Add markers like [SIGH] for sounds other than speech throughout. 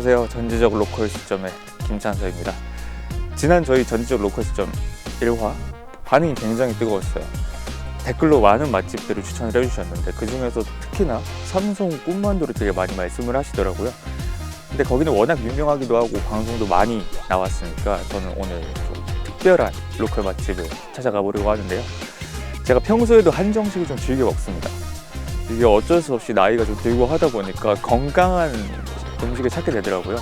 안녕하세요. 전지적 로컬 시점의 김찬서입니다. 지난 저희 전지적 로컬 시점 1화 반응이 굉장히 뜨거웠어요. 댓글로 많은 맛집들을 추천을 해주셨는데 그 중에서 특히나 삼성 꿈만두를 되게 많이 말씀을 하시더라고요. 근데 거기는 워낙 유명하기도 하고 방송도 많이 나왔으니까 저는 오늘 좀 특별한 로컬 맛집을 찾아가 보려고 하는데요. 제가 평소에도 한정식을 좀 즐겨 먹습니다. 이게 어쩔 수 없이 나이가 좀 들고 하다 보니까 건강한 음식을 찾게 되더라고요.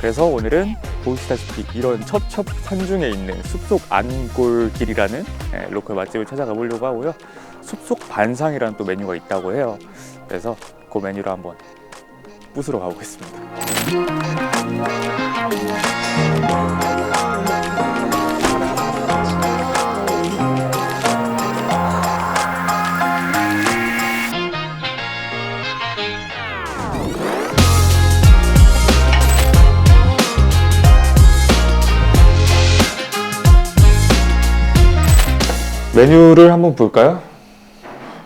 그래서 오늘은 보시다시피 이런 첩첩 산중에 있는 숲속 안골길이라는 예, 로컬 맛집을 찾아가 보려고 하고요. 숲속 반상이라는 또 메뉴가 있다고 해요. 그래서 그 메뉴를 한번 부수러 가보겠습니다. 메뉴를 한번 볼까요?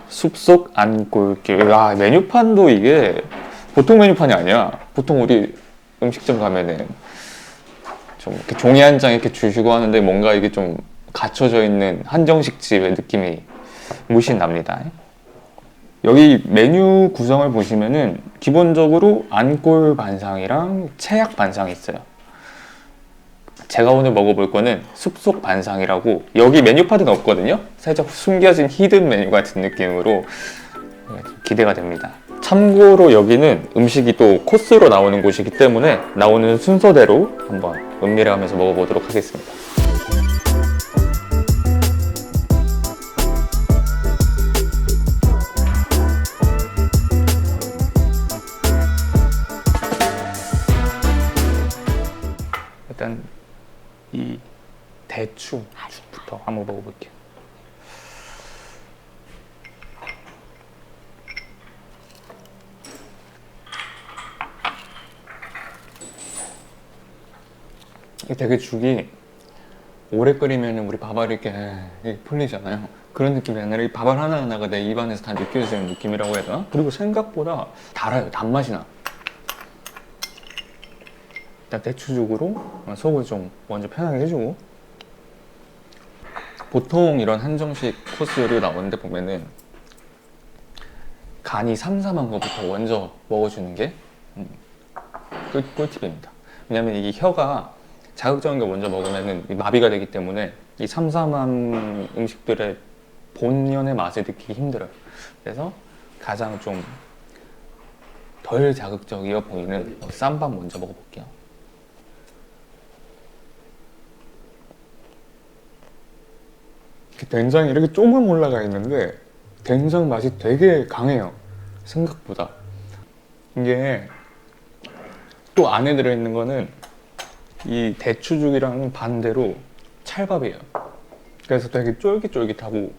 숲속 안골길. 아, 메뉴판도 이게 보통 메뉴판이 아니야. 보통 우리 음식점 가면은 좀 이렇게 종이 한 장 이렇게 주시고 하는데 뭔가 이게 좀 갖춰져 있는 한정식 집의 느낌이 물씬 납니다. 여기 메뉴 구성을 보시면은 기본적으로 안골 반상이랑 채약 반상이 있어요. 제가 오늘 먹어볼 거는 숲속 반상이라고 여기 메뉴판은 없거든요. 살짝 숨겨진 히든 메뉴 같은 느낌으로 기대가 됩니다. 참고로 여기는 음식이 또 코스로 나오는 곳이기 때문에 나오는 순서대로 한번 음미를 하면서 먹어보도록 하겠습니다. 일단 이 대추 죽부터 한번 먹어볼게요. 되게 죽이 오래 끓이면 우리 밥알 이렇게 풀리잖아요. 그런 느낌이 아니라 이 밥알 하나하나가 내 입안에서 다 느껴지는 느낌이라고 해야 되나? 그리고 생각보다 달아요. 단맛이 나. 일단 대추죽으로 속을 좀 먼저 편하게 해주고 보통 이런 한정식 코스 요리 나오는데 보면은 간이 삼삼한 것부터 먼저 먹어주는 게 음, 꿀, 꿀팁입니다. 왜냐면 이게 혀가 자극적인 거 먼저 먹으면은 이 마비가 되기 때문에 이 삼삼한 음식들의 본연의 맛을 느끼기 힘들어요. 그래서 가장 좀 덜 자극적이어 보이는 쌈밥 먼저 먹어볼게요. 이렇게 된장이 이렇게 조금 올라가 있는데 된장 맛이 되게 강해요. 생각보다. 이게 또 안에 들어있는 거는 이 대추죽이랑은 반대로 찰밥이에요. 그래서 되게 쫄깃쫄깃하고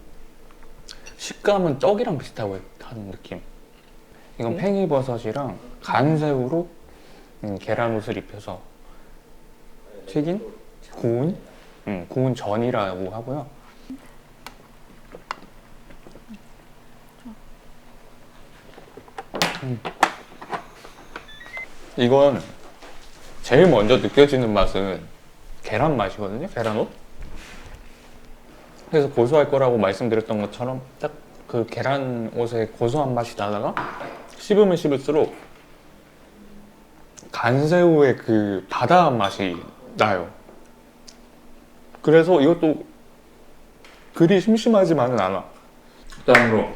식감은 떡이랑 비슷하고 하는 느낌. 이건 팽이버섯이랑 간새우로 음, 계란 옷을 입혀서 튀긴 구운 음, 구운 전이라고 하고요. 이건 제일 먼저 느껴지는 맛은 계란 맛이거든요. 계란옷. 그래서 고소할 거라고 말씀드렸던 것처럼 딱 그 계란 옷의 고소한 맛이 나다가 씹으면 씹을수록 간새우의 그 바다 맛이 나요. 그래서 이것도 그리 심심하지만은 않아. 다음으로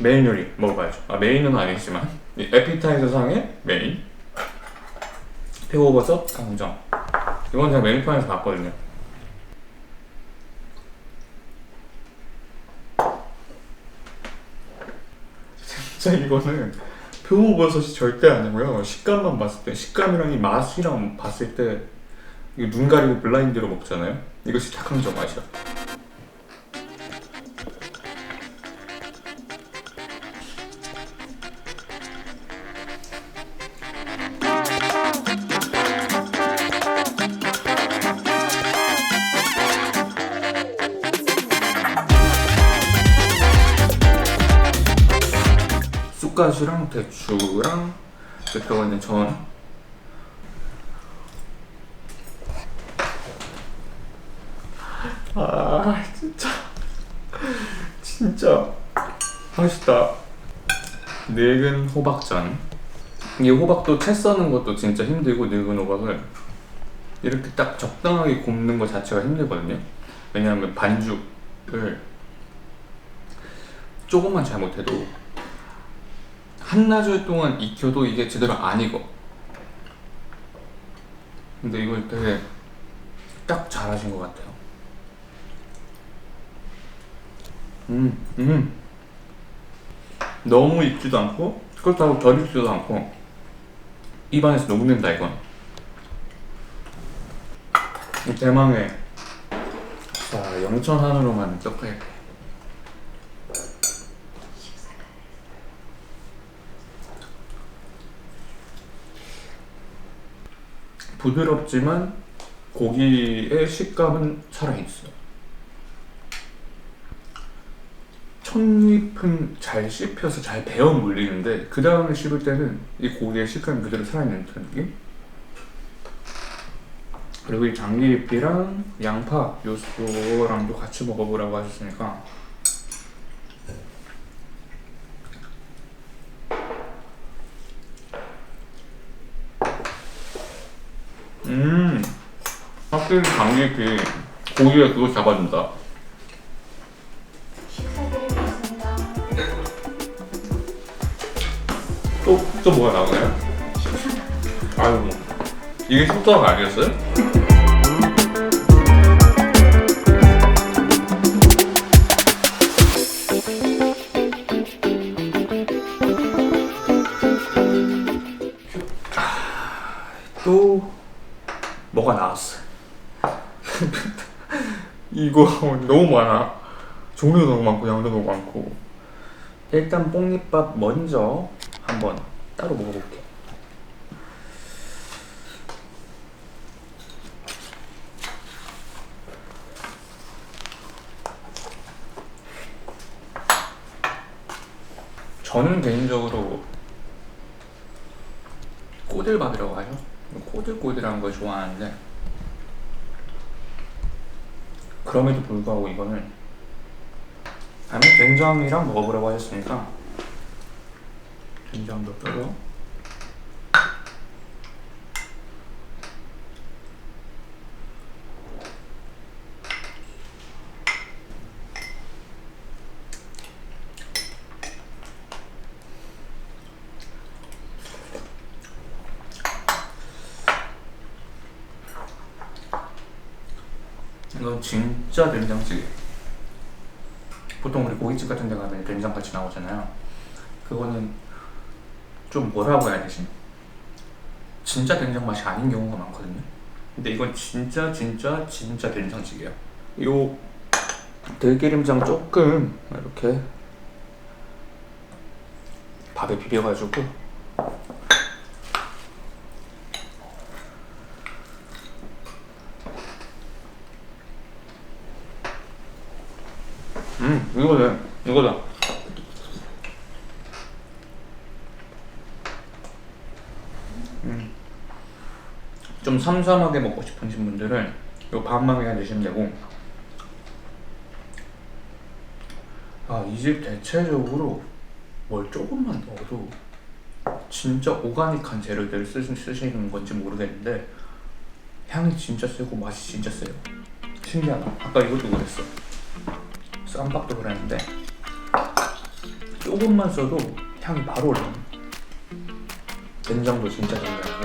메인 요리 먹어봐야죠. 아 메인은 아니지만 이 에피타이저 상의 메인 표고버섯 강정. 이건 제가 메뉴판에서 봤거든요. 진짜 이거는 표고버섯이 절대 아니고요. 식감만 봤을 때, 식감이랑 이 맛이랑 봤을 때, 눈 가리고 블라인드로 먹잖아요. 이것이 닭강정 맛이야. 대추랑 이렇게 들어가 있는 전 아, 진짜. 진짜. 맛있다. 늙은 호박전. 이 호박도 채 써는 것도 진짜 힘들고, 늙은 호박을. 이렇게 딱 적당하게 굽는 것 자체가 힘들거든요. 왜냐하면 반죽을 조금만 잘못해도 한나절 동안 익혀도 이게 제대로 안 익어. 근데 이걸 되게 딱 잘하신 것 같아요. 음, 음. 너무 익지도 않고 그렇다고 덜 익지도 않고 입안에서 녹는다 이건. 이 대망의 자 영천 한우로만 떡갈비. 부드럽지만 고기의 식감은 살아있어. 첫입은 잘 씹혀서 잘 배어 물리는데 그 다음에 씹을 때는 이 고기의 식감이 그대로 살아있는 듯한 느낌? 그리고 이 장기잎이랑 양파 요, 요거랑도 같이 먹어보라고 하셨으니까 음 확실히 장기잎이 고기가 그거 잡아준다 식사드리겠습니다. 또, 또 뭐가 나오나요? 아유 이게 속도가 아니었어요? 이거 [LAUGHS] 너무 많아 종류도 너무 많고 양도 너무 많고 일단 뽕잎밥 먼저 한번 따로 먹어볼게. 저는 개인적으로 꼬들밥이라고 하죠. 꼬들꼬들한 걸 좋아하는데 그럼에도 불구하고 이거는 다음에 된장이랑 먹어보라고 하셨으니까 된장도 떠요. 이건 진짜 된장찌개. 보통 우리 고깃집 같은 데 가면 된장 같이 나오잖아요. 그거는 좀 뭐라고 해야 되지? 진짜 된장 맛이 아닌 경우가 많거든요. 근데 이건 진짜 진짜 진짜 된장찌개야. 요 들기름장 조금 이렇게 밥에 비벼가지고 음 이거네 이거다. 좀 삼삼하게 먹고 싶으신 분들은 요 반만 그냥 드시면 되고. 아 이 집 대체적으로 뭘 조금만 넣어도 진짜 오가닉한 재료들을 쓰, 쓰시는 건지 모르겠는데 향이 진짜 세고 맛이 진짜 세요. 신기하다. 아까 이것도 그랬어. 쌈밥도 그랬는데 조금만 써도 향이 바로 올라오네 된장도 진짜 된장이고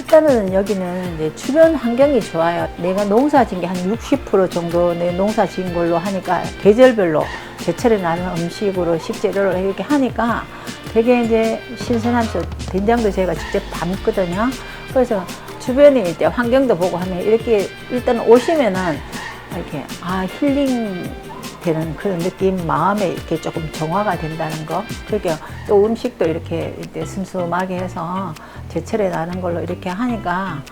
일단은 여기는 이제 주변 환경이 좋아요. 내가 농사 지은 게 한 60% 정도 내 농사 지은 걸로 하니까 계절별로 제철에 나는 음식으로 식재료를 이렇게 하니까 되게 이제 신선하면서 된장도 제가 직접 담거든요. 그래서 주변에 이제 환경도 보고 하면 이렇게 일단 오시면은 이렇게 아 힐링 되는 그런 느낌, 마음에 이렇게 조금 정화가 된다는 거. 그리고 또 음식도 이렇게 이제 슴슴하게 해서 제철에 나는 걸로 이렇게 하니까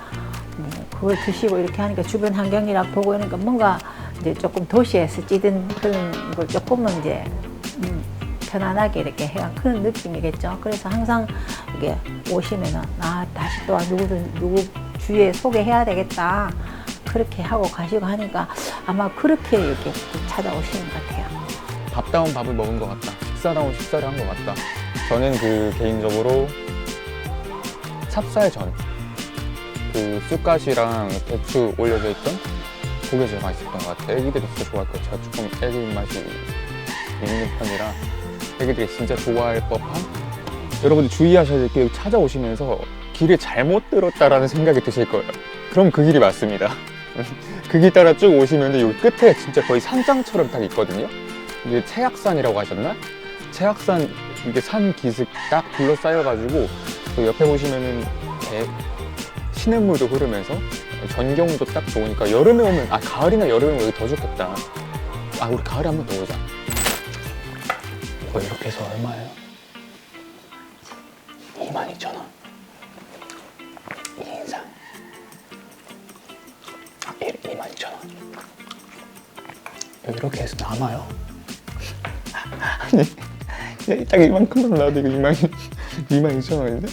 뭐 그걸 드시고 이렇게 하니까 주변 환경이랑 보고 이러니까 뭔가 이제 조금 도시에서 찌든 그런 걸 조금은 이제 음, 편안하게 이렇게 해야 그런 느낌이겠죠. 그래서 항상 이게 오시면은 아 다시 또 누구든 누구 주위에 소개해야 되겠다. 그렇게 하고 가시고 하니까 아마 그렇게 이렇게 또 찾아오시는 것 같아요. 밥다운 밥을 먹은 것 같다. 식사다운 식사를 한 것 같다. 저는 그 개인적으로 찹쌀전, 그 쑥갓이랑 배추 올려져 있던 그게 제일 맛있었던 것 같아요. 애기들이 진짜 좋아할 거예요. 제가 조금 애기 입맛이 있는 편이라 애기들이 진짜 좋아할 법한 여러분들 주의하셔야 될 게 찾아오시면서 길을 잘못 들었다라는 생각이 드실 거예요. 그럼 그 길이 맞습니다. [LAUGHS] 그 길 따라 쭉 오시면 여기 끝에 진짜 거의 산장처럼 딱 있거든요. 이게 채악산이라고 하셨나? 채악산 이게 산 기슭 딱 둘러싸여가지고 그 옆에 보시면은 배, 시냇물도 흐르면서 전경도 딱 좋으니까 여름에 오면 아 가을이나 여름에 오면 여기 더 좋겠다. 아 우리 가을에 한번 더 오자. 이거 이렇게 해서 얼마예요? 22,000원. 2인상. 아 22,000원. 이렇게 해서 남아요? [LAUGHS] 아니, 딱 이만큼만 나와도 이거 2만, 2만 2천 원인데?